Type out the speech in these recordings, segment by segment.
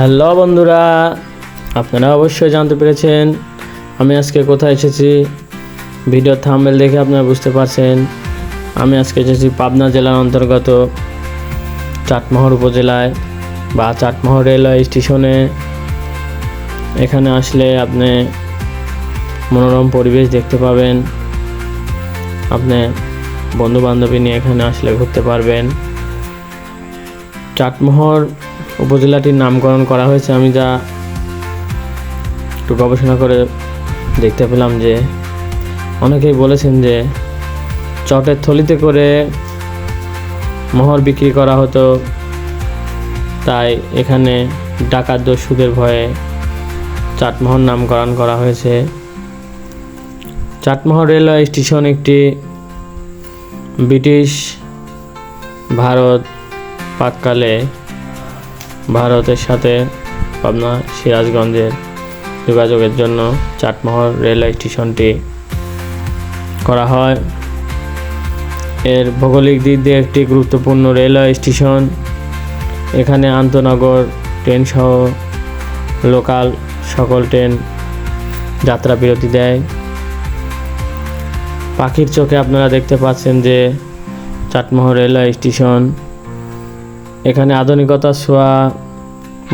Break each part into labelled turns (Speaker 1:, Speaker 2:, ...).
Speaker 1: Hello বন্ধুরা, আপনারা অবশ্যই জানতে পেরেছেন আমি আজকে কোথায় এসেছি। ভিডিও থাম্বেল দেখে আপনারা বুঝতে পারছেন, আমি আজকে এসেছি পাবনা জেলার অন্তর্গত চাটমোহর উপজেলায় বা চাটমোহর রেলওয়ে স্টেশনে। এখানে আসলে আপনি মনোরম পরিবেশ দেখতে পাবেন, আপনি বন্ধু বান্ধবী নিয়ে এখানে আসলে ঘুরতে পারবেন। চাটমোহর উপজেলাটির নামকরণ করা হয়েছে। আমি যা একটু গবেষণা করে দেখতে পেলাম যে অনেকেই বলেছেন যে চটের থলিতে করে মোহর বিক্রি করা হতো। তাই এখানে ডাকাত দস্যুদের ভয়ে চাটমোহর নামকরণ করা হয়েছে। চাটমোহর রেলওয়ে স্টেশন একটি ব্রিটিশ ভারত পাককালে ভারতের সাথে পাবনা সিরাজগঞ্জের যোগাযোগের জন্য চাটমোহর রেলওয়ে স্টেশনটি করা হয়। এর ভৌগোলিক দিক দিয়ে একটি গুরুত্বপূর্ণ রেলওয়ে স্টেশন। এখানে আন্তনগর ট্রেন সহ লোকাল সকল ট্রেন যাত্রা বিরতি দেয়। পাখির চোখে আপনারা দেখতে পাচ্ছেন যে চাটমোহর রেলওয়ে স্টেশন এখানে আধুনিকতার ছোঁয়া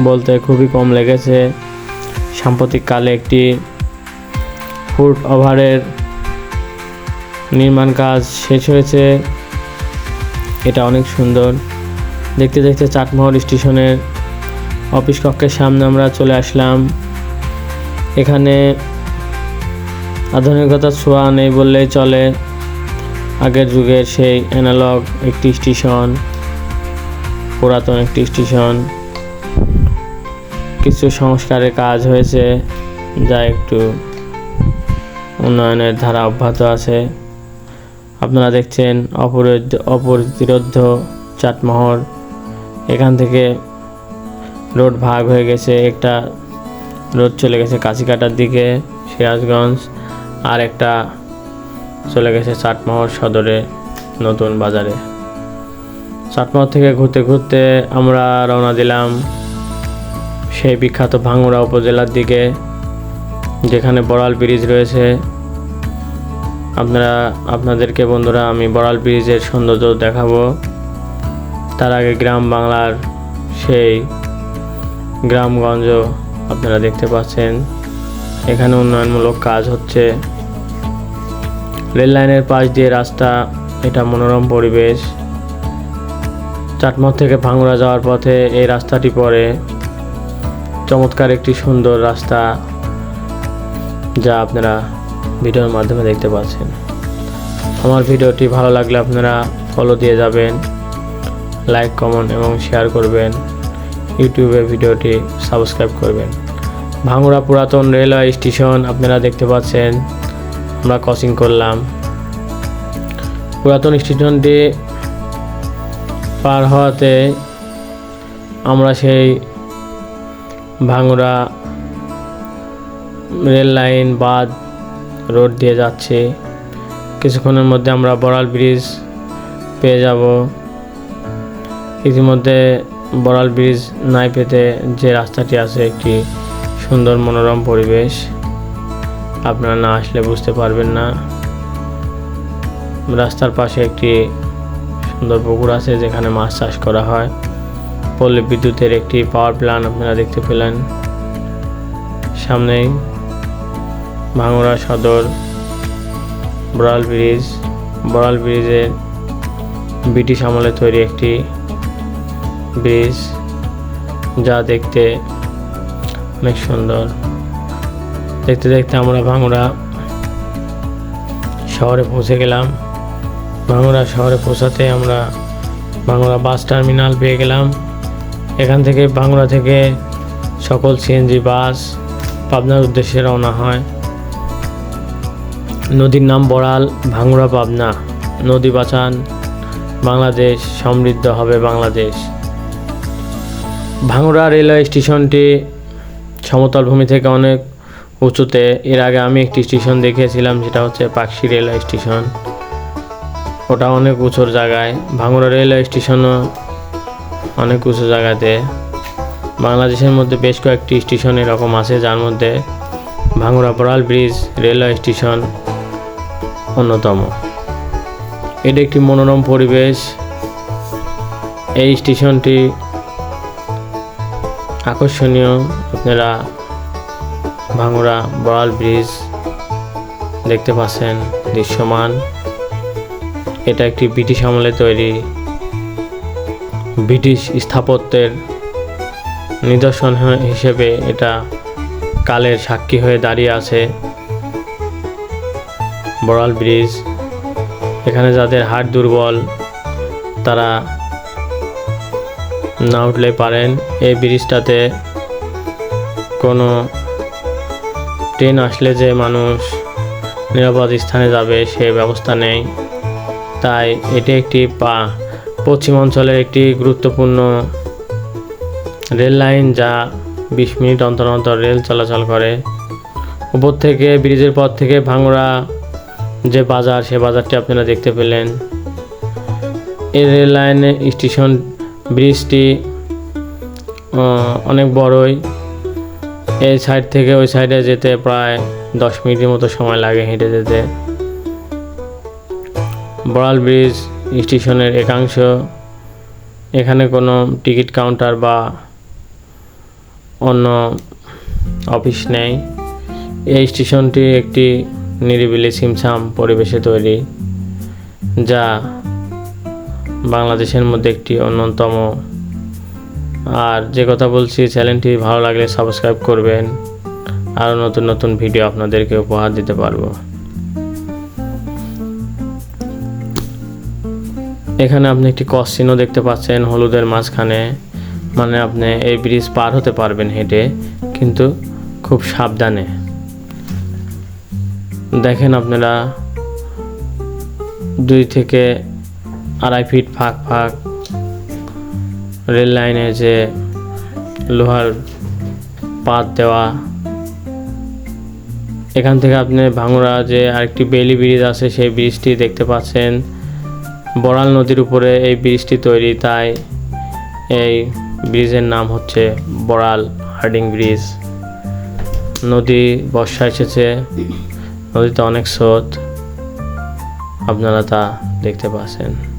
Speaker 1: বলতে খুবই কম লেগেছে। সাম্প্রতিককালে একটি ফুট ওভারের নির্মাণ কাজ শেষ হয়েছে। এটা অনেক সুন্দর। দেখতে দেখতে চাটমোহর স্টেশনের অফিস কক্ষের সামনে আমরা চলে আসলাম। এখানে আধুনিকতার ছোঁয়া নেই বললেই চলে। আগের যুগের সেই অ্যানালগ একটি স্টেশন। পুরাতন একটি স্টেশন। কিছু সংস্কারের কাজ হয়েছে, যা একটু উন্নয়নের ধারা অব্যাহত আছে। আপনারা দেখছেন অপরিধ অপরিরোধ চাটমোহর এখান থেকে রোড ভাগ হয়ে গেছে, একটা রোড চলে গেছে কাছিকাটার দিকে, সিরাজগঞ্জ, আর একটা চলে গেছে চাটমোহর সদরে, নতুন বাজারে। চাটমোহর থেকে ঘুরতে ঘুরতে আমরা রওনা দিলাম সেই বিখ্যাত ভাঙ্গুড়া উপজেলার দিকে, যেখানে বড়াল ব্রিজ রয়েছে। আপনারা, আপনাদেরকে বন্ধুরা, আমি বড়াল ব্রিজের সৌন্দর্য দেখাবো। তার আগে গ্রাম বাংলার সেই গ্রামগঞ্জ আপনারা দেখতে পাচ্ছেন। এখানে উন্নয়নমূলক কাজ হচ্ছে। রেল লাইনের পাশ দিয়ে রাস্তা, এটা মনোরম পরিবেশ। চাটমোহর থেকে ভাঙ্গুড়া যাওয়ার পথে এই রাস্তাটি পড়ে। চমৎকার একটি সুন্দর রাস্তা যা আপনারা ভিডিওর মাধ্যমে দেখতে পাচ্ছেন। আমার ভিডিওটি ভালো লাগলে আপনারা ফলো দিয়ে যাবেন লাইক কমেন্ট এবং শেয়ার করবেন ইউটিউবে ভিডিওটি সাবস্ক্রাইব করবেন। ভাঙ্গুড়া পুরাতন রেলওয়ে স্টেশন আপনারা দেখতে পাচ্ছেন, আমরা ক্রসিং করলাম। পুরাতন স্টেশনটি পার হওয়াতে আমরা সেই ভাঙুরা রেল লাইন বাদ রোড দিয়ে যাচ্ছি। কিছুক্ষণের মধ্যে আমরা বড়াল ব্রিজ পেয়ে যাব। ইতিমধ্যে বড়াল ব্রিজ নাই পেতে যে রাস্তাটি আছে একটি সুন্দর মনোরম পরিবেশ, আপনারা না আসলে বুঝতে পারবেন না। রাস্তার পাশে একটি সুন্দর পুকুর আছে যেখানে মাছ চাষ করা হয়। পল্লী বিদ্যুতের একটি পাওয়ার প্ল্যান্ট আপনারা দেখতে পেলেন। সামনেই ভাঙুরা সদর, বড়াল ব্রিজ। বড়াল ব্রিজের ব্রিটিশ আমলে তৈরি একটি ব্রিজ, যা দেখতে অনেক সুন্দর। দেখতে দেখতে আমরা ভাঙুরা শহরে পৌঁছে গেলাম। ভাঙুরা শহরে পৌঁছাতে আমরা ভাঙুরা বাস টার্মিনাল পেয়ে গেলাম। এখান থেকে ভাঙুরা থেকে সকল সিএনজি বাস পাবনার উদ্দেশ্যে রওনা হয়। নদীর নাম বড়াল ভাঙুরা পাবনা। নদী বাঁচান, বাংলাদেশ, সমৃদ্ধ হবে বাংলাদেশ। ভাঙুরা রেলওয়ে স্টেশনটি সমতল ভূমি থেকে অনেক উঁচুতে। এর আগে আমি একটি স্টেশন দেখিয়েছিলাম, সেটা হচ্ছে পাকশি রেলওয়ে স্টেশন। ওটা অনেক উঁচুর জায়গায়। ভাঙুরা রেলওয়ে স্টেশনও অনেক উঁচু জায়গাতে। বাংলাদেশের মধ্যে বেশ কয়েকটি স্টেশন এরকম আছে, যার মধ্যে Bhangura Baral bridge railway station অন্যতম। এটি একটি মনোরম পরিবেশ। এই স্টেশনটি আকর্ষণীয়। আপনারা ভাঙ্গুড়া বড়াল ব্রিজ দেখতে পাচ্ছেন দৃশ্যমান। এটা একটি ব্রিটিশ আমলে তৈরি। ব্রিটিশ স্থাপত্যের নিদর্শন হিসেবে এটা কালের সাক্ষী হয়ে দাঁড়িয়ে আছে। বড়াল ব্রিজ, এখানে যাদের হাট দুর্বল, তারা না উঠলে পারেন। এই ব্রিজটাতে কোনো ট্রেন আসলে যে মানুষ নিরাপদ স্থানে যাবে সে ব্যবস্থা নেই। তাই এটি একটি পা। পশ্চিম অঞ্চলের একটি গুরুত্বপূর্ণ রেল লাইন যা বিশ মিনিট অন্তর অন্তর রেল চলাচল করে। উপর থেকে ব্রিজের পর থেকে ভাঙড়া যে বাজার, সে বাজারটি আপনারা দেখতে পেলেন। এই রেল লাইনে স্টেশন ব্রিজটি অনেক বড়ই। এই সাইড থেকে ওই সাইডে যেতে প্রায় দশ মিনিটের মতো সময় লাগে হেঁটে যেতে। বড়াল ব্রিজ স্টেশনের একাংশ। এখানে কোনো টিকিট কাউন্টার বা অন্য অফিস নেই। এই স্টেশনটি একটি নিরিবিলি সিমসাম পরিবেশে তৈরি, যা বাংলাদেশের মধ্যে একটি অন্যতম। আর যে কথা বলছি, চ্যানেলটি ভালো লাগলে সাবস্ক্রাইব করবেন। আরও নতুন নতুন ভিডিও আপনাদেরকে উপহার দিতে পারব। এখানে আপনি একটি ক্রস চিহ্ন দেখতে পাচ্ছেন হলুদের মাঝখানে। মানে আপনি এই ব্রিজ পার হতে পারবেন হেঁটে, কিন্তু খুব সাবধানে। দেখেন আপনারা, দুই থেকে আড়াই ফিট ফাঁক ফাঁক রেল লাইনে যে লোহার পাত দেওয়া। এখান থেকে আপনি ভাঙুরা যে আরেকটি বেলি ব্রিজ আছে, সেই ব্রিজটি দেখতে পাচ্ছেন। বড়াল নদীর উপরে এই ব্রিজটি তৈরি, তাই এই ব্রিজের নাম হচ্ছে বড়াল হার্ডিং ব্রিজ। নদী, বর্ষা এসেছে, নদীতে অনেক স্রোত, আপনারা তা দেখতে পাচ্ছেন।